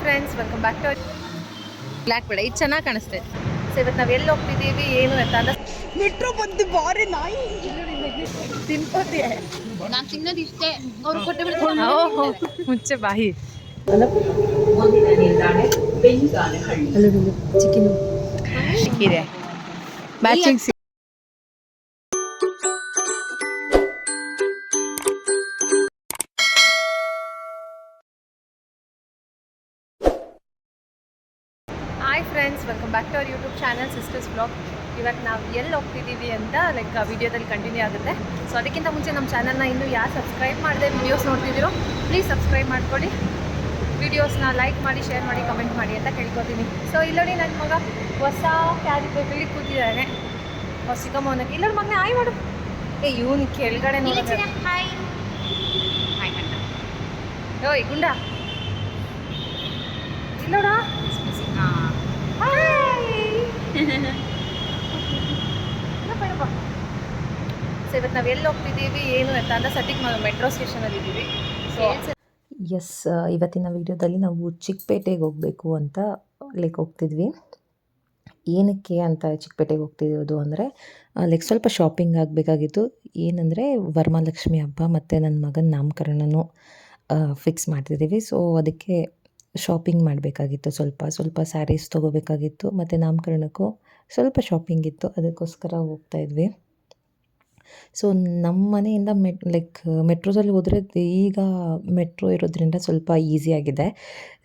Friends welcome back to black ಬೇಡ ಇದು ಚೆನ್ನಾಗಿ ಕಾಣಿಸ್ತೈತೆ ಸೊ ಇವತ್ತು ನಾವು ಎಲ್ಲಿ ಹೋಗ್ತಿದ್ದೀವಿ ಏನು ಅಂತ ಅಂದ್ರೆ ಮೆಟ್ರೋ ಬಂದು ಬಾರಿ ನಾಯಿ. ತಿನ್ಕೋತೀಯ? ನಾನು ತಿನ್ನೋದು ಇಷ್ಟೇ. ಅವ್ರು ಕೊಟ್ಟು ಬಿಡ್ತಾರೆ. ಓಹೋ ಮುಚ್ಚೆ ಬಾಯಿ. ಸಿಕ್ಕಿದೆ matching friends welcome back to our YouTube channel sisters blog ಇವಾಗ ನಾವು ಎಲ್ಲಿ ಹೋಗ್ತಿದ್ದೀವಿ ಅಂತ ಲೈಕ್ ವಿಡಿಯೋದಲ್ಲಿ ಕಂಟಿನ್ಯೂ ಆಗುತ್ತೆ. ಸೊ ಅದಕ್ಕಿಂತ ಮುಂಚೆ ನಮ್ಮ ಚಾನಲ್ನ ಇನ್ನೂ ಯಾರು ಸಬ್ಸ್ಕ್ರೈಬ್ ಮಾಡಿದೆ ವೀಡಿಯೋಸ್ ನೋಡ್ತಿದ್ದೀರೋ ಪ್ಲೀಸ್ ಸಬ್ಸ್ಕ್ರೈಬ್ ಮಾಡ್ಕೊಳ್ಳಿ. ವೀಡಿಯೋಸ್ನ ಲೈಕ್ ಮಾಡಿ ಶೇರ್ ಮಾಡಿ ಕಮೆಂಟ್ ಮಾಡಿ ಅಂತ ಕೇಳ್ಕೊತೀನಿ. ಸೊ ಇಲ್ಲೋಡಿ ನನ್ನ ಮಗ ಹೊಸ ಕ್ಯಾರಿ ಕೂತಿದ್ದಾರೆ ಕೂತಿದ್ದಾನೆ. ಹೊಸಿಕಮ್ಮನಕ್ಕೆ ಇಲ್ಲೋಡಿ ಮಗನೇ ಆಯ್ ಮಾಡು. ಏ ಇವನು ಕೆಳಗಡೆ ಓಯ್ ಗುಂಡ. ಇಲ್ಲೋಡ? ಸೊ ಇವತ್ತು ನಾವು ಹೋಗ್ತಿದ್ದೀವಿ, ಏನು ಅಂತ ಸದ್ಯಕ್ಕೆ ಮೆಟ್ರೋ ಇದ್ದೀವಿ ಎಸ್ ಇವತ್ತಿನ ವಿಡಿಯೋದಲ್ಲಿ ನಾವು ಚಿಕ್ಕಪೇಟೆಗೆ ಹೋಗಬೇಕು ಅಂತ ಲೈಕ್ ಹೋಗ್ತಿದ್ವಿ. ಏನಕ್ಕೆ ಅಂತ ಚಿಕ್ಕಪೇಟೆಗೆ ಹೋಗ್ತಿರೋದು ಅಂದರೆ ಲೈಕ್ ಸ್ವಲ್ಪ ಶಾಪಿಂಗ್ ಆಗಬೇಕಾಗಿತ್ತು. ಏನಂದರೆ ವರ್ಮಾಲಕ್ಷ್ಮಿ ಹಬ್ಬ ಮತ್ತು ನನ್ನ ಮಗನ ನಾಮಕರಣನೂ ಫಿಕ್ಸ್ ಮಾಡ್ತಿದ್ದೀವಿ. ಸೊ ಅದಕ್ಕೆ ಶಾಪಿಂಗ್ ಮಾಡಬೇಕಾಗಿತ್ತು ಸ್ವಲ್ಪ ಸ್ವಲ್ಪ ಸ್ಯಾರೀಸ್ ತೊಗೋಬೇಕಾಗಿತ್ತು, ಮತ್ತು ನಾಮಕರಣಕ್ಕೂ ಸ್ವಲ್ಪ ಶಾಪಿಂಗ್ ಇತ್ತು, ಅದಕ್ಕೋಸ್ಕರ ಹೋಗ್ತಾ ಇದ್ವಿ. ಸೊ ನಮ್ಮ ಮನೆಯಿಂದ ಮೆಟ್ ಲೈಕ್ ಮೆಟ್ರೋದಲ್ಲಿ ಹೋದರೆ ಈಗ ಮೆಟ್ರೋ ಇರೋದ್ರಿಂದ ಸ್ವಲ್ಪ ಈಸಿ ಆಗಿದೆ.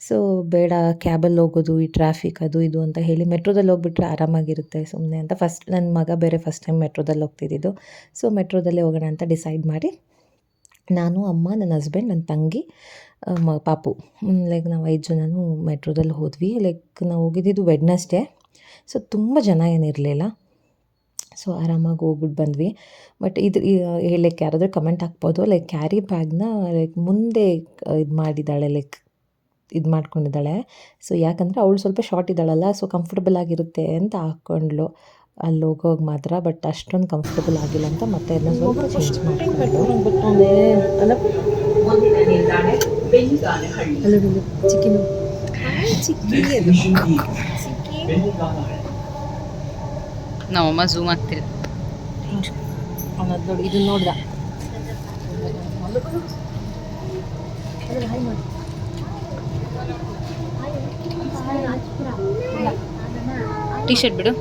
ಸೊ ಬೇಡ ಕ್ಯಾಬಲ್ಲಿ ಹೋಗೋದು, ಈ ಟ್ರಾಫಿಕ್ ಅದು, ಇದು ಅಂತ ಹೇಳಿ ಮೆಟ್ರೋದಲ್ಲಿ ಹೋಗ್ಬಿಟ್ರೆ ಆರಾಮಾಗಿರುತ್ತೆ ಸುಮ್ಮನೆ ಅಂತ ಫಸ್ಟ್ ನನ್ನ ಮಗ ಬೇರೆ ಫಸ್ಟ್ ಟೈಮ್ ಮೆಟ್ರೋದಲ್ಲಿ ಹೋಗ್ತಿದ್ದಿದ್ದು. ಸೊ ಮೆಟ್ರೋದಲ್ಲೇ ಹೋಗೋಣ ಅಂತ ಡಿಸೈಡ್ ಮಾಡಿ ನಾನು, ಅಮ್ಮ, ನನ್ನ ಹಸ್ಬೆಂಡ್ ನನ್ನ ತಂಗಿ ಮ, ಪಾಪು. ಲೈಕ್ ನಾವು ಐದು ಜನನೂ ಮೆಟ್ರೋದಲ್ಲಿ ಹೋದ್ವಿ. ಲೈಕ್ ನಾವು ಹೋಗಿದ್ದಿದ್ದು ವೆಡ್ನಸ್ಡೇ ಸೊ ತುಂಬ ಜನ ಏನಿರಲಿಲ್ಲ. ಸೊ ಆರಾಮಾಗಿ ಹೋಗ್ಬಿಟ್ಟು ಬಂದ್ವಿ. ಬಟ್ ಇದು ಲೈಕ್ ಯಾರಾದರೂ ಕಮೆಂಟ್ ಹಾಕ್ಬೋದು. ಲೈಕ್ ಕ್ಯಾರಿ ಬ್ಯಾಗ್ನ ಲೈಕ್ ಮುಂದೆ ಇದು ಮಾಡಿದ್ದಾಳೆ. ಲೈಕ್ ಇದು ಮಾಡ್ಕೊಂಡಿದ್ದಾಳೆ. ಸೊ ಯಾಕಂದರೆ ಅವಳು ಸ್ವಲ್ಪ ಶಾರ್ಟ್ ಇದ್ದಾಳಲ್ಲ. ಸೊ ಕಂಫರ್ಟಬಲ್ ಆಗಿರುತ್ತೆ ಅಂತ ಹಾಕ್ಕೊಂಡ್ಳು ಅಲ್ಲಿ ಹೋಗೋಗಿ ಮಾತ್ರ ಬಟ್ ಅಷ್ಟೊಂದು ಕಂಫರ್ಟಬಲ್ ಆಗಿಲ್ಲ ಅಂತ ಮತ್ತೆ ಎಲ್ಲ ಸ್ವಲ್ಪ ಚೇಂಜ್ ಮಾಡಿಕೊಂಡ್ಳು ಚಿಕ್ಕಿನು ನಮ್ಮಮ್ಮ ಝೂಮ್ ಆಗ್ತಿಲ್ಲ ಅವನದ್ದು ನೋಡಿ ಇದನ್ನ ನೋಡ್ದ? ಟಿ ಶರ್ಟ್ ಬಿಡು.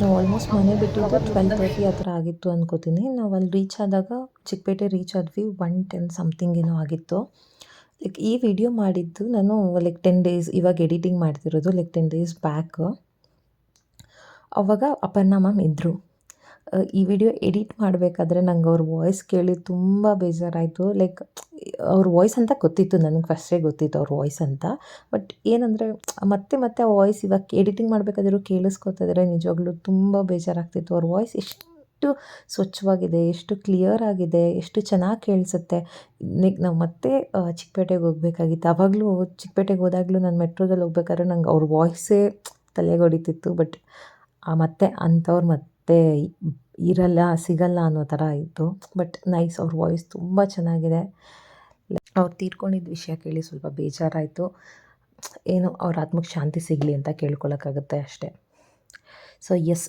ನಾವು ಆಲ್ಮೋಸ್ಟ್ ಮನೆ ಬಿಟ್ಟಿದ್ದು ಟ್ವೆಲ್ ತರ್ಟಿ ಆ ಥರ ಆಗಿತ್ತು ಅನ್ಕೋತೀನಿ. ನಾವು ಅಲ್ಲಿ ರೀಚ್ ಆದಾಗ ಚಿಕ್ಕಪೇಟೆ ರೀಚ್ ಆದ್ವಿ ಒನ್ ಟೆನ್ ಸಮಥಿಂಗ್ ಏನೋ ಆಗಿತ್ತು. ಲೈಕ್ ಈ ವಿಡಿಯೋ ಮಾಡಿದ್ದು ನಾನು ಲೈಕ್ ಟೆನ್ ಡೇಸ್ ಇವಾಗ ಎಡಿಟಿಂಗ್ ಮಾಡ್ತಿರೋದು ಲೈಕ್ ಟೆನ್ ಡೇಸ್ ಬ್ಯಾಕ್ ಅವಾಗ ಅಪರ್ಣ ಮ್ಯಾಮ್ ಇದ್ದರು ಈ ವಿಡಿಯೋ ಎಡಿಟ್ ಮಾಡಬೇಕಾದ್ರೆ ನಂಗೆ ಅವ್ರ ವಾಯ್ಸ್ ಕೇಳಿ ತುಂಬ ಬೇಜಾರಾಯಿತು. ಲೈಕ್, ಅವ್ರ ವಾಯ್ಸ್ ಅಂತ ಗೊತ್ತಿತ್ತು, ನನಗೆ ಫಸ್ಟೇ ಗೊತ್ತಿತ್ತು ಅವ್ರ ವಾಯ್ಸ್ ಅಂತ. ಬಟ್ ಏನಂದರೆ, ಮತ್ತೆ ಮತ್ತೆ ಆ ವಾಯ್ಸ್ ಇವಾಗ ಎಡಿಟಿಂಗ್ ಮಾಡಬೇಕಾದ್ರೂ ಕೇಳಿಸ್ಕೊತಿದ್ರೆ ನಿಜವಾಗ್ಲೂ ತುಂಬ ಬೇಜಾರಾಗ್ತಿತ್ತು. ಅವ್ರ ವಾಯ್ಸ್ ಎಷ್ಟು ಸ್ವಚ್ಛವಾಗಿದೆ, ಎಷ್ಟು ಕ್ಲಿಯರ್ ಆಗಿದೆ, ಎಷ್ಟು ಚೆನ್ನಾಗಿ ಕೇಳಿಸುತ್ತೆ. ನೆಕ್ ನಾವು ಮತ್ತೆ ಚಿಕ್ಕಪೇಟೆಗೆ ಹೋಗ್ಬೇಕಾಗಿತ್ತು. ಆವಾಗಲೂ ಚಿಕ್ಕಪೇಟೆಗೆ ಹೋದಾಗಲೂ ನಾನು ಮೆಟ್ರೋದಲ್ಲಿ ಹೋಗ್ಬೇಕಾದ್ರೆ ನಂಗೆ ಅವ್ರ ವಾಯ್ಸೇ ತಲೆಗೆ ಹೊಡಿತಿತ್ತು. ಬಟ್ ಮತ್ತೆ ಅಂಥವ್ರು ಮತ್ತೆ ಇರಲ್ಲ, ಸಿಗಲ್ಲ ಅನ್ನೋ ಥರ ಇತ್ತು. ಬಟ್ ನೈಸ್ ಅವ್ರ ವಾಯ್ಸ್ ತುಂಬ ಚೆನ್ನಾಗಿದೆ. ಅವ್ರು ತೀರ್ಕೊಂಡಿದ್ದ ವಿಷಯ ಕೇಳಿ ಸ್ವಲ್ಪ ಬೇಜಾರಾಯಿತು. ಏನು ಅವ್ರ ಆತ್ಮಕ್ಕೆ ಶಾಂತಿ ಸಿಗಲಿ ಅಂತ ಕೇಳ್ಕೊಳ್ಳೋಕ್ಕಾಗುತ್ತೆ ಅಷ್ಟೇ. ಸೊ ಎಸ್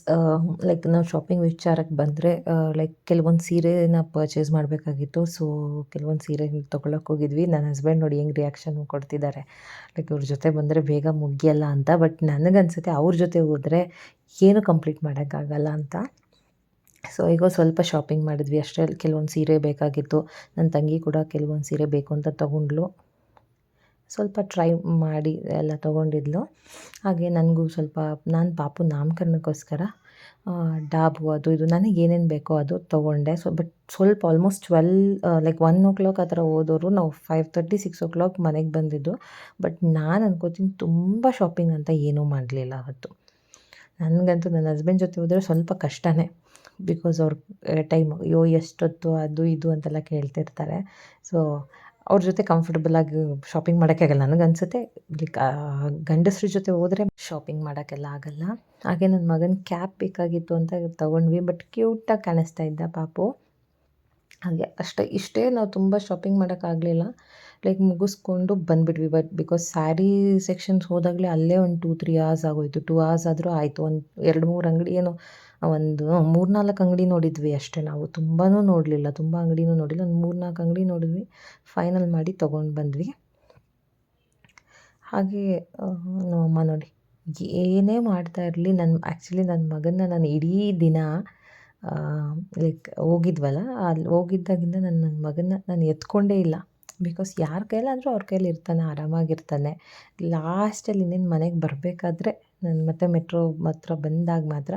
ಲೈಕ್ ನಾವು ಶಾಪಿಂಗ್ ವಿಚಾರಕ್ಕೆ ಬಂದರೆ ಲೈಕ್ ಕೆಲವೊಂದು ಸೀರೆನ ಪರ್ಚೇಸ್ ಮಾಡಬೇಕಾಗಿತ್ತು. ಸೊ ಕೆಲವೊಂದು ಸೀರೆ ತೊಗೊಳಕ್ಕೆ ಹೋಗಿದ್ವಿ. ನನ್ನ ಹಸ್ಬೆಂಡ್ ನೋಡಿ ಹೆಂಗೆ ರಿಯಾಕ್ಷನ್ ಕೊಡ್ತಿದ್ದಾರೆ ಲೈಕ್ ಇವ್ರ ಜೊತೆ ಬಂದರೆ ಬೇಗ ಮುಗಿಯಲ್ಲ ಅಂತ. ಬಟ್ ನನಗನ್ಸುತ್ತೆ ಅವ್ರ ಜೊತೆ ಹೋದರೆ ಏನು ಕಂಪ್ಲೀಟ್ ಮಾಡೋಕ್ಕಾಗಲ್ಲ ಅಂತ. ಸೊ ಈಗ ಸ್ವಲ್ಪ ಶಾಪಿಂಗ್ ಮಾಡಿದ್ವಿ. ಅಷ್ಟೇ ಕೆಲವೊಂದು ಸೀರೆ ಬೇಕಾಗಿತ್ತು. ನನ್ನ ತಂಗಿ ಕೂಡ ಕೆಲವೊಂದು ಸೀರೆ ಬೇಕು ಅಂತ ತೊಗೊಂಡ್ಲು ಸ್ವಲ್ಪ ಟ್ರೈ ಮಾಡಿ ಎಲ್ಲ ತೊಗೊಂಡಿದ್ಲು. ಹಾಗೆ ನನಗೂ ಸ್ವಲ್ಪ, ನಾನು ಪಾಪು ನಾಮಕರಣಕ್ಕೋಸ್ಕರ ಡಾಬು ಅದು ಇದು ನನಗೆ ಏನೇನು ಬೇಕೋ ಅದು ತೊಗೊಂಡೆ. ಸೊ ಬಟ್ ಸ್ವಲ್ಪ almost twelve like one o'clock ಆ ಥರ ಓದೋರು ನಾವು five thirty six o'clock ಮನೆಗೆ ಬಂದಿದ್ದು. ಬಟ್ ನಾನು ಅನ್ಕೋತೀನಿ ತುಂಬ ಶಾಪಿಂಗ್ ಅಂತ ಏನೂ ಮಾಡಲಿಲ್ಲ ಅವತ್ತು. ನನಗಂತೂ ನನ್ನ ಹಸ್ಬೆಂಡ್ ಜೊತೆ ಹೋದರೆ ಸ್ವಲ್ಪ ಕಷ್ಟನೇ. ಬಿಕಾಸ್ ಅವ್ರ ಟೈಮ್ ಅಯ್ಯೋ, ಎಷ್ಟೊತ್ತು ಅದು ಇದು ಅಂತೆಲ್ಲ ಕೇಳ್ತಿರ್ತಾರೆ. ಸೊ ಅವ್ರ ಜೊತೆ ಕಂಫರ್ಟಬಲಾಗಿ ಶಾಪಿಂಗ್ ಮಾಡೋಕ್ಕಾಗಲ್ಲ. ನನಗನ್ಸುತ್ತೆ ಲೈಕ್ ಗಂಡಸ್ರ ಜೊತೆ ಹೋದರೆ ಶಾಪಿಂಗ್ ಮಾಡೋಕ್ಕೆಲ್ಲ ಆಗಲ್ಲ. ಹಾಗೆ ನನ್ನ ಮಗನ ಕ್ಯಾಪ್ ಬೇಕಾಗಿತ್ತು ಅಂತ ತೊಗೊಂಡ್ವಿ ಬಟ್ ಕ್ಯೂಟಾಗಿ ಕಾಣಿಸ್ತಾ ಇದ್ದ ಪಾಪು. ಹಾಗೆ ಅಷ್ಟೇ, ಇಷ್ಟೇ ನಾವು ತುಂಬ ಶಾಪಿಂಗ್ ಮಾಡೋಕ್ಕಾಗಲಿಲ್ಲ ಲೈಕ್ ಮುಗಿಸ್ಕೊಂಡು ಬಂದುಬಿಟ್ವಿ ಬಟ್ ಬಿಕಾಸ್ ಸ್ಯಾರಿ ಸೆಕ್ಷನ್ಸ್ ಹೋದಾಗಲೇ ಅಲ್ಲೇ ಒಂದು ಟೂ ತ್ರೀ ಅವರ್ಸ್ ಆಗೋಯಿತು. ಟೂ ಅವರ್ಸ್ ಆದರೂ ಆಯಿತು. ಒಂದು, ಎರಡು, ಮೂರು ಅಂಗಡಿ, ಏನೋ ಒಂದು ಮೂರು ನಾಲ್ಕು ಅಂಗಡಿ ನೋಡಿದ್ವಿ ಅಷ್ಟೇ ನಾವು. ತುಂಬಾ ನೋಡಲಿಲ್ಲ, ತುಂಬ ಅಂಗಡಿನೂ ನೋಡಿಲ್ಲ ಒಂದು ಮೂರು ನಾಲ್ಕು ಅಂಗಡಿ ನೋಡಿದ್ವಿ ಫೈನಲ್ ಮಾಡಿ ತೊಗೊಂಡು ಬಂದ್ವಿ. ಹಾಗೆ ನಮ್ಮಮ್ಮ ನೋಡಿ, ಏನೇ ಮಾಡ್ತಾ ಇರಲಿ ನನ್ನ ಆ್ಯಕ್ಚುಲಿ ನನ್ನ ಮಗನ್ನ ನಾನು ಇಡೀ ದಿನ ಲೈಕ್ ಹೋಗಿದ್ವಲ್ಲ ಅಲ್ಲಿ ಹೋಗಿದ್ದಾಗಿಂದ ನಾನು ನನ್ನ ಮಗನ್ನ ನಾನು ಎತ್ಕೊಂಡೇ ಇಲ್ಲ. ಬಿಕಾಸ್ ಯಾರ ಕೈಲಾದರೂ ಅವ್ರ ಕೈಲಿ ಇರ್ತಾನೆ, ಆರಾಮಾಗಿರ್ತಾನೆ. ಲಾಸ್ಟಲ್ಲಿ ಇನ್ನೇನು ಮನೆಗೆ ಬರಬೇಕಾದ್ರೆ, ನಾನು ಮತ್ತೆ ಮೆಟ್ರೋ ಹತ್ರ ಬಂದಾಗ ಮಾತ್ರ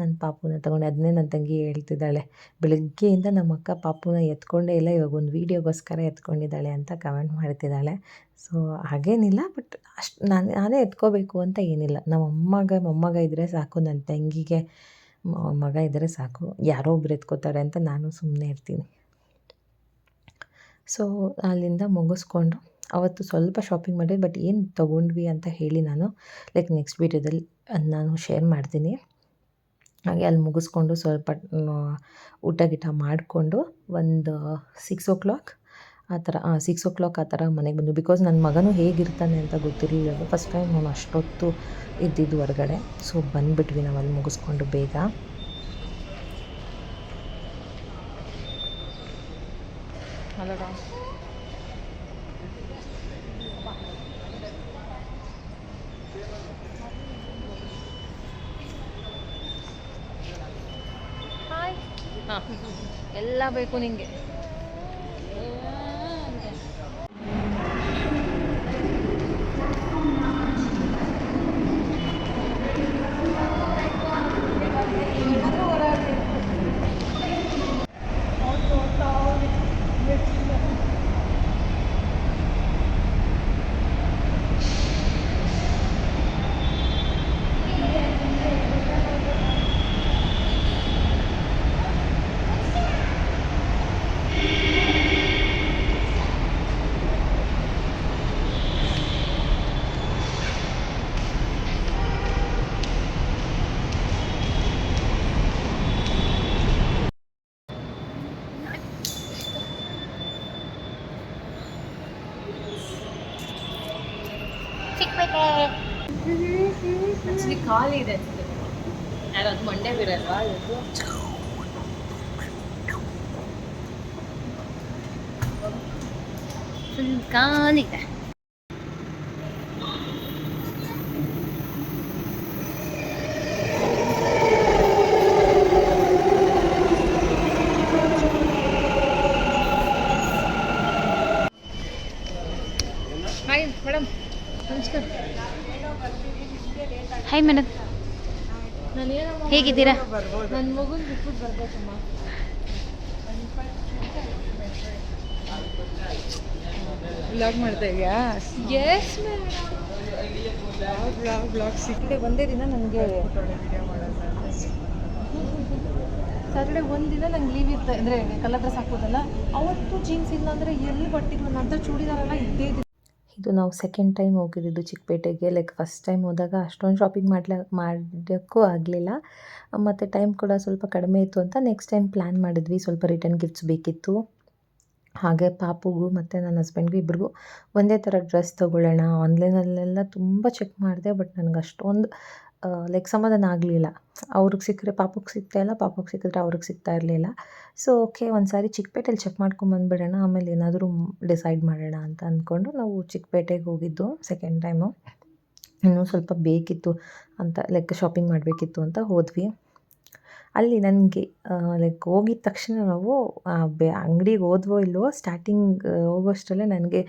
ನನ್ನ ಪಾಪುನ ತೊಗೊಂಡೆ ಅದನ್ನೇ ನನ್ನ ತಂಗಿ ಹೇಳ್ತಿದ್ದಾಳೆ. ಬೆಳಗ್ಗೆಯಿಂದ ನಮ್ಮ ಅಕ್ಕ ಪಾಪುನ ಎತ್ಕೊಂಡೇ ಇಲ್ಲ, ಇವಾಗ ಒಂದು ವೀಡಿಯೋಗೋಸ್ಕರ ಎತ್ಕೊಂಡಿದ್ದಾಳೆ ಅಂತ ಕಮೆಂಟ್ ಮಾಡ್ತಿದ್ದಾಳೆ. ಸೊ, ಹಾಗೇನಿಲ್ಲ, ಬಟ್ ಅಷ್ಟು ನಾನು, ನಾನೇ ಎತ್ಕೋಬೇಕು ಅಂತ ಏನಿಲ್ಲ. ನಮ್ಮ ಅಮ್ಮಗ, ಮೊಮ್ಮಗ ಇದ್ದರೆ ಸಾಕು, ನನ್ನ ತಂಗಿಗೆ ಮಗ ಇದ್ದರೆ ಸಾಕು. ಯಾರೋ ಒಬ್ರು ಎತ್ಕೋತಾರೆ ಅಂತ ನಾನು ಸುಮ್ಮನೆ ಇರ್ತೀನಿ. ಸೊ, ಅಲ್ಲಿಂದ ಮುಗಿಸ್ಕೊಂಡು ಅವತ್ತು ಸ್ವಲ್ಪ ಶಾಪಿಂಗ್ ಮಾಡಿದ್ವಿ ಬಟ್ ಏನು ತೊಗೊಂಡ್ವಿ ಅಂತ ಹೇಳಿ ನಾನು ಲೈಕ್ ನೆಕ್ಸ್ಟ್ ವೀಡಿಯೋದಲ್ಲಿ ನಾನು ಶೇರ್ ಮಾಡ್ತೀನಿ. ಹಾಗೆ ಅಲ್ಲಿ ಮುಗಿಸ್ಕೊಂಡು ಸ್ವಲ್ಪ ಊಟ ಗೀಟ ಮಾಡಿಕೊಂಡು ಒಂದು ಸಿಕ್ಸ್ ಓ ಕ್ಲಾಕ್ ಆ ಥರ ಸಿಕ್ಸ್ ಓ ಕ್ಲಾಕ್ ಆ ಥರ ಮನೆಗೆ ಬಂದು ಬಿಕಾಸ್ ನನ್ನ ಮಗನೂ ಹೇಗಿರ್ತಾನೆ ಅಂತ ಗೊತ್ತಿರಲಿಲ್ಲ. ಫಸ್ಟ್ ಟೈಮ್ ನಾನು ಅಷ್ಟೊತ್ತು ಇದ್ದಿದ್ದು ಹೊರ್ಗಡೆ. ಸೊ ಬಂದುಬಿಟ್ವಿ ನಾವು ಅಲ್ಲಿ ಮುಗಿಸ್ಕೊಂಡು ಬೇಗ ಹಾಯ್ ಹಾಂ ಎಲ್ಲ ಬೇಕು ನಿಂಗೆ ಆ್ಯಕ್ಚುಲಿ ಖಾಲಿ ಇದೆ ಯಾರು ಅದು ಮಂಡ್ಯ ಬಿರಲ್ವಾ ಇವತ್ತು ಫುಲ್ ಖಾಲಿ ಇದೆ ಹಾಯ್ ಮೇಡಮ್ ನಮಸ್ಕಾರ ಹಾಯ್ ಮೇಡಮ್ ನಾನು ಏನಮ್ಮ ಹೇಗಿದ್ದೀರಾ? ನನ್ನ ಮಗುನ ಬಿಟ್ಬಿಟ್ಟು ಬರ್ಬೇಕಮ್ಮ ಬ್ಲಾಗ್ ಮಾಡ್ತಾ ಇದೆಯಾ? ಎಸ್ ಬ್ಲಾಗ್ ಬ್ಲಾಗ್ ಸಿಕ್ಕಿ ಒಂದೇ ದಿನ ನನಗೆ ಸ್ಯಾಟರ್ಡೆ ಒಂದು ದಿನ ನಂಗೆ ಲೀವ್ ಇರ್ತಾ ಅಂದರೆ ಕಲರ್ ಡ್ರೆಸ್ ಹಾಕೋದಲ್ಲ ಅವತ್ತು ಜೀನ್ಸ್ ಇಲ್ಲ ಅಂದರೆ ಎಲ್ಲಿ ಬಟ್ಟಿಲ್ಲ ನನ್ನ ಹತ್ರ ಚೂಡಿದಾರೆಲ್ಲ ಇದ್ದೇ ಇದೆ ನಾವು ಸೆಕೆಂಡ್ ಟೈಮ್ ಹೋಗಿದ್ದು ಚಿಕ್ಕಪೇಟೆಗೆ. ಲೈಕ್ ಫಸ್ಟ್ ಟೈಮ್ ಹೋದಾಗ ಅಷ್ಟೊಂದು ಶಾಪಿಂಗ್ ಮಾಡ್ಲ ಮಾಡೋಕ್ಕೂ ಆಗಲಿಲ್ಲ. ಮತ್ತು ಟೈಮ್ ಕೂಡ ಸ್ವಲ್ಪ ಕಡಿಮೆ ಇತ್ತು ಅಂತ ನೆಕ್ಸ್ಟ್ ಟೈಮ್ ಪ್ಲ್ಯಾನ್ ಮಾಡಿದ್ವಿ. ಸ್ವಲ್ಪ ರಿಟರ್ನ್ ಗಿಫ್ಟ್ಸ್ ಬೇಕಿತ್ತು. ಹಾಗೆ ಪಾಪುಗೂ ಮತ್ತು ನನ್ನ ಹಸ್ಬೆಂಡ್ಗೂ ಇಬ್ರಿಗೂ ಒಂದೇ ಥರ ಡ್ರೆಸ್ ತೊಗೊಳ್ಳೋಣ. ಆನ್ಲೈನಲ್ಲೆಲ್ಲ ತುಂಬ ಚೆಕ್ ಮಾಡಿದೆ ಬಟ್ ನನಗೆ ಅಷ್ಟೊಂದು ಲೈಕ್ ಸಮಾಧಾನ ಆಗಲಿಲ್ಲ. ಅವ್ರಿಗೆ ಸಿಕ್ಕರೆ ಪಾಪಕ್ಕೆ ಸಿಗ್ತಾ ಇಲ್ಲ ಪಾಪಕ್ಕೆ ಸಿಕ್ಕಿದ್ರೆ ಅವ್ರಿಗೆ ಸಿಗ್ತಾ ಇರಲಿಲ್ಲ. ಸೊ ಓಕೆ ಒಂದು ಸಾರಿ ಚಿಕ್ಕಪೇಟೆಲಿ ಚೆಕ್ ಮಾಡ್ಕೊಂಬಂದ್ಬಿಡೋಣ ಆಮೇಲೆ ಏನಾದರೂ ಡಿಸೈಡ್ ಮಾಡೋಣ ಅಂತ ಅಂದ್ಕೊಂಡು ನಾವು ಚಿಕ್ಕಪೇಟೆಗೆ ಹೋಗಿದ್ದು ಸೆಕೆಂಡ್ ಟೈಮು ಇನ್ನೂ ಸ್ವಲ್ಪ ಬೇಕಿತ್ತು ಅಂತ ಲೈಕ್ ಶಾಪಿಂಗ್ ಮಾಡಬೇಕಿತ್ತು ಅಂತ ಹೋದ್ವಿ. ಅಲ್ಲಿ ನನಗೆ ಲೈಕ್ ಹೋಗಿದ ತಕ್ಷಣ ನಾವು ಅಂಗಡಿಗೆ ಹೋದ್ವೋ ಇಲ್ಲವೋ ಸ್ಟಾರ್ಟಿಂಗ್ ಹೋಗೋಷ್ಟರಲ್ಲೇ ನನಗೆ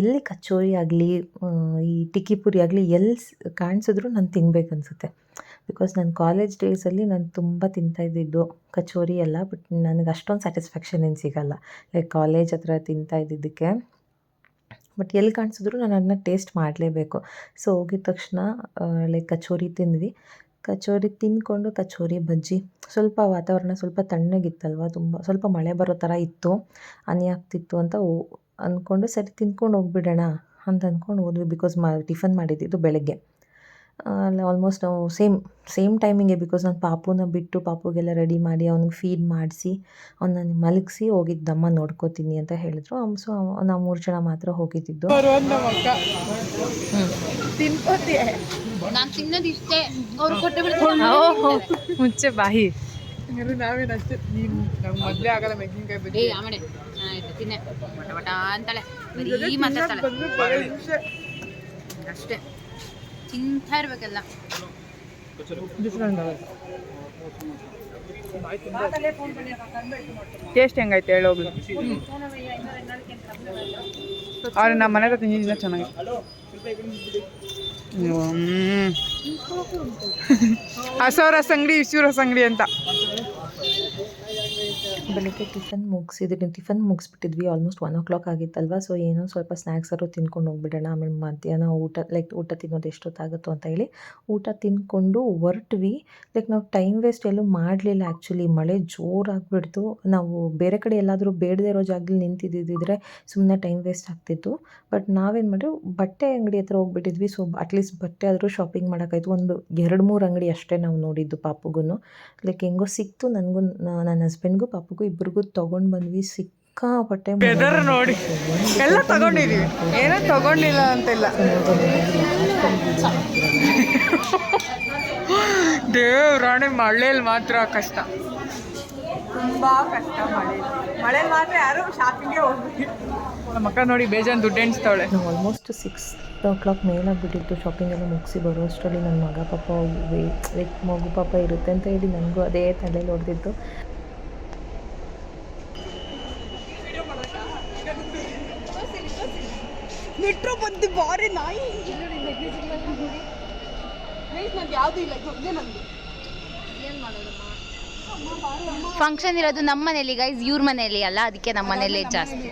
ಎಲ್ಲಿ ಕಚೋರಿ ಆಗಲಿ ಈ ಟಿಕ್ಕಿ ಪುರಿ ಆಗಲಿ ಎಲ್ಲಿ ಕಾಣಿಸಿದ್ರು ನಾನು ತಿನ್ಬೇಕು ಅನಿಸುತ್ತೆ. ಬಿಕಾಸ್ ನನ್ನ ಕಾಲೇಜ್ ಡೇಸಲ್ಲಿ ನಾನು ತುಂಬ ತಿಂತಾ ಇದ್ದಿದ್ದು ಕಚೋರಿ ಎಲ್ಲ ಬಟ್ ನನಗೆ ಅಷ್ಟೊಂದು ಸ್ಯಾಟಿಸ್ಫ್ಯಾಕ್ಷನ್ ಏನು ಸಿಗಲ್ಲ. ಲೈಕ್ ಕಾಲೇಜ್ ಹತ್ರ ತಿಂತಾ ಇದ್ದಿದ್ದಕ್ಕೆ. ಬಟ್ ಎಲ್ಲಿ ಕಾಣಿಸಿದ್ರು ನಾನು ಅದನ್ನ ಟೇಸ್ಟ್ ಮಾಡಲೇಬೇಕು. ಸೊ ಹೋಗಿದ ತಕ್ಷಣ ಲೈಕ್ ಕಚೋರಿ ತಿಂದ್ವಿ. ಕಚೋರಿ ತಿಂದ್ಕೊಂಡು ಕಚೋರಿ, ಬಜ್ಜಿ. ಸ್ವಲ್ಪ ವಾತಾವರಣ ಸ್ವಲ್ಪ ತಣ್ಣಗಿತ್ತಲ್ವ ತುಂಬ? ಸ್ವಲ್ಪ ಮಳೆ ಬರೋ ಥರ ಇತ್ತು. ಹನಿ ಆಗ್ತಿತ್ತು ಅಂತ ಓ ಅಂದ್ಕೊಂಡು ಸರಿ ತಿಂದ್ಕೊಂಡು ಹೋಗ್ಬಿಡೋಣ ಅಂತ ಅಂದ್ಕೊಂಡು ಹೋದ್ವಿ ಬಿಕಾಸ್ ಮಾ, ಟಿಫನ್ ಮಾಡಿದ್ದಿದ್ದು ಬೆಳಗ್ಗೆ. ಅಲ್ಲಿ ಆಲ್ಮೋಸ್ಟ್ ನಾವು ಸೇಮ್ ಸೇಮ್ ಟೈಮಿಂಗೆ ಬಿಕಾಸ್ ನಾನು ಪಾಪುನ ಬಿಟ್ಟು ಪಾಪುಗೆಲ್ಲ ರೆಡಿ ಮಾಡಿ ಅವ್ನಿಗೆ ಫೀಡ್ ಮಾಡಿಸಿ ಅವನನ್ನು ಮಲಗಿಸಿ ಹೋಗಿದ್ದಮ್ಮ ನೋಡ್ಕೋತೀನಿ ಅಂತ ಹೇಳಿದ್ರು. ಸೊ ನಾವು ಮೂರು ಜನ ಮಾತ್ರ ಹೋಗಿದ್ದಿದ್ದು. ಮುಂಚೆ ಬಾಯಿ. ಹಂಗಾದ್ರೆ ನಾವೇನು ಅಷ್ಟೇ. ನೀನು ನಮ್ಗೆ ಮೊದಲೇ ಆಗಲ್ಲ ಮೆಣಸಿನ್ಕಾಯಿ ಬಜ್ಜಿ ಆಮೇಲೆ. ತಿನ್ನೆ. ಬಟ ಬಟ ಅಂತಾಳೆ. ಬರೀ ಮಾತಾಡ್ತಾಳೆ. ಅಷ್ಟೇ. ತಿಂತಾ ಇರ್ಬೇಕಲ್ಲ. ಟೇಸ್ಟ್ ಹೆಂಗೈತೆ ಹೇಳೋಗ್ಲಿ ಆದ್ರೆ ನಮ್ಮ ಮನೆ ತಿಂದಿದ್ದ ಚೆನ್ನಾಗಿ. ಹಸೋ ರಸ ಅಂಗಡಿ ಇಷ್ಟು ರಸ ಅಂಗಡಿ ಅಂತ. ಬೆಳಿಗ್ಗೆ ಟಿಫನ್ ಮುಗಿಸಿದ್ರಿ ಟಿಫನ್ ಮುಗಿಸ್ಬಿಟ್ಟಿದ್ವಿ ಆಲ್ಮೋಸ್ಟ್ ಒನ್ ಓ ಕ್ಲಾಕ್ ಆಗಿತ್ತಲ್ವ ಸೊ ಏನೋ ಸ್ವಲ್ಪ ಸ್ನ್ಯಾಕ್ಸ್ ಆದರೂ ತಿನ್ಕೊಂಡು ಹೋಗ್ಬಿಡೋಣ, ಆಮೇಲೆ ಮಧ್ಯಾಹ್ನ ಊಟ ಲೈಕ್ ಊಟ ತಿನ್ನೋದು ಎಷ್ಟೊತ್ತಾಗುತ್ತೋ ಅಂತ ಹೇಳಿ, ಊಟ ತಿನ್ಕೊಂಡು ಹೊರಟ್ವಿ ಲೈಕ್ ನಾವು ಟೈಮ್ ವೇಸ್ಟ್ ಎಲ್ಲೂ ಮಾಡಲಿಲ್ಲ ಆ್ಯಕ್ಚುಲಿ ಮಳೆ ಜೋರಾಗ್ಬಿಡ್ತು, ನಾವು ಬೇರೆ ಕಡೆ ಎಲ್ಲಾದರೂ ಬೇಡದೇ ಇರೋ ಜಾಗದಲ್ಲಿ ನಿಂತಿದ್ದಿದ್ರೆ ಸುಮ್ಮನೆ ಟೈಮ್ ವೇಸ್ಟ್ ಆಗ್ತಿತ್ತು ಬಟ್ ನಾವೇನು ಮಾಡಿದ್ರು ಬಟ್ಟೆ ಅಂಗಡಿ ಹತ್ರ ಹೋಗ್ಬಿಟ್ಟಿದ್ವಿ ಸೊ ಅಟ್ಲೀಸ್ಟ್ ಬಟ್ಟೆ ಆದರೂ ಶಾಪಿಂಗ್ ಮಾಡೋಕ್ಕಾಯ್ತು, ಒಂದು ಎರಡು ಮೂರು ಅಂಗಡಿ ಅಷ್ಟೇ ನಾವು ನೋಡಿದ್ದು ಪಾಪುಗೂ ಲೈಕ್ ಹೆಂಗೋ ಸಿಕ್ತು ನನಗೂ ನನ್ನ ಹಸ್ಬೆಂಡ್ಗೂ ಪಾಪುಗೂ ಇಬ್ರಿಗೂ ತೊಗೊಂಡು ಬಂದ್ವಿ. ಸಿಕ್ಕಾಪಟ್ಟೆ ವೆದರ್ ನೋಡಿ. ಎಲ್ಲ ತಗೊಂಡಿದೀವಿ. ಏನೋ ತಗೊಂಡಿಲ್ಲ ಅಂತಿಲ್ಲ. ದೇವ್ರಾಣಿ ಮಳೇಲಿ ಮಾತ್ರ ಕಷ್ಟ. ತುಂಬಾ ಕಷ್ಟ ಮಳೆ ಮಳೆ ಮಾತ್ರ ಯಾರು ಶಾಪಿಂಗೇ ಹೋಗ್ಬೇಕು ನಮ್ಮ ಅಕ್ಕ ನೋಡಿ ಬೇಜಾನ್ ದುಡ್ಡು ಎಣಿಸ್ತಾವಳೆ. ಆಲ್ಮೋಸ್ಟ್ ಸಿಕ್ಸ್ ಓ ಕ್ಲಾಕ್ ಮೇಲಾಗ್ಬಿಟ್ಟಿತ್ತು ಶಾಪಿಂಗ್ ಎಲ್ಲ ಮುಗಿಸಿ ಬರೋಷ್ಟರಲ್ಲಿ ನನ್ನ ಮಗ ಪಾಪ ಲೈಕ್ ಮಗು ಪಾಪ ಇರುತ್ತೆ ಅಂತ ಹೇಳಿ ನನಗೂ ಅದೇ ತಲೆಯಲ್ಲಿ ಹೊಡೆದಿತ್ತು. ಮೆಟ್ರೋ ಬಂದು ಬಾರಿ ನಾಯಿ. ಫಂಕ್ಷನ್ ಇರೋದು ನಮ್ಮ ಮನೇಲಿ ಗೈಸ್ ಇವ್ರ ಮನೇಲಿ ಅಲ್ಲ ಅದಕ್ಕೆ ನಮ್ಮ ಮನೇಲಿ ಜಾಸ್ತಿ.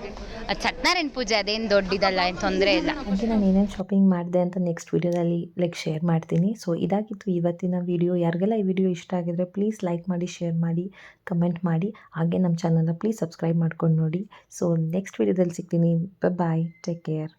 ಸತ್ಯನಾರಾಯಣ ಪೂಜೆ ಅದೇನು ದೊಡ್ಡದಲ್ಲ ಏನು ತೊಂದರೆ ಇಲ್ಲ. ಹಾಗೆ ನಾನು ಏನೇನು ಶಾಪಿಂಗ್ ಮಾಡಿದೆ ಅಂತ ನೆಕ್ಸ್ಟ್ ವೀಡಿಯೋದಲ್ಲಿ ಲೈಕ್ ಶೇರ್ ಮಾಡ್ತೀನಿ. ಸೊ ಇದಾಗಿತ್ತು ಇವತ್ತಿನ ವಿಡಿಯೋ ಯಾರಿಗೆಲ್ಲ ಈ ವಿಡಿಯೋ ಇಷ್ಟ ಆಗಿದ್ರೆ ಪ್ಲೀಸ್ ಲೈಕ್ ಮಾಡಿ ಶೇರ್ ಮಾಡಿ ಕಮೆಂಟ್ ಮಾಡಿ. ಹಾಗೆ ನಮ್ಮ ಚಾನಲ್ನ ಪ್ಲೀಸ್ ಸಬ್ಸ್ಕ್ರೈಬ್ ಮಾಡ್ಕೊಂಡು ನೋಡಿ. ಸೊ ನೆಕ್ಸ್ಟ್ ವೀಡಿಯೋದಲ್ಲಿ ಸಿಗ್ತೀನಿ. Bye take care